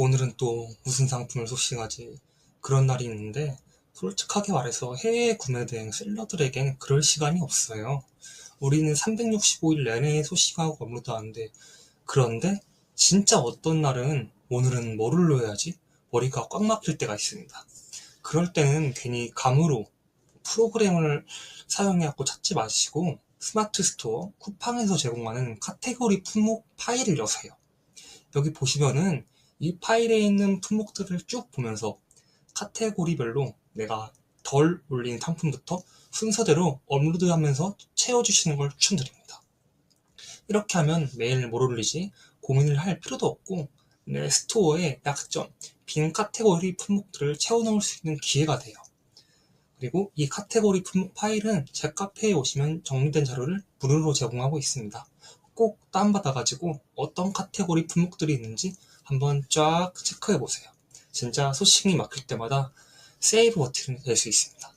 오늘은 또 무슨 상품을 소싱하지? 그런 날이 있는데, 솔직하게 말해서 해외에 구매된 셀러들에겐 그럴 시간이 없어요. 우리는 365일 내내 소싱하고 업로드하는데, 그런데 진짜 어떤 날은 오늘은 뭐를 넣어야지? 머리가 꽉 막힐 때가 있습니다. 그럴 때는 괜히 감으로 프로그램을 사용해갖고 찾지 마시고 스마트 스토어 쿠팡에서 제공하는 카테고리 품목 파일을 여세요. 여기 보시면은 이 파일에 있는 품목들을 쭉 보면서 카테고리별로 내가 덜 올린 상품부터 순서대로 업로드하면서 채워주시는 걸 추천드립니다. 이렇게 하면 매일 뭘 올리지 고민을 할 필요도 없고 내 스토어의 약점, 빈 카테고리 품목들을 채워넣을 수 있는 기회가 돼요. 그리고 이 카테고리 품목 파일은 제 카페에 오시면 정리된 자료를 무료로 제공하고 있습니다. 꼭 다운받아가지고 어떤 카테고리 품목들이 있는지 한번 쫙 체크해 보세요. 진짜 소싱이 막힐 때마다 세이브 버튼이 될 수 있습니다.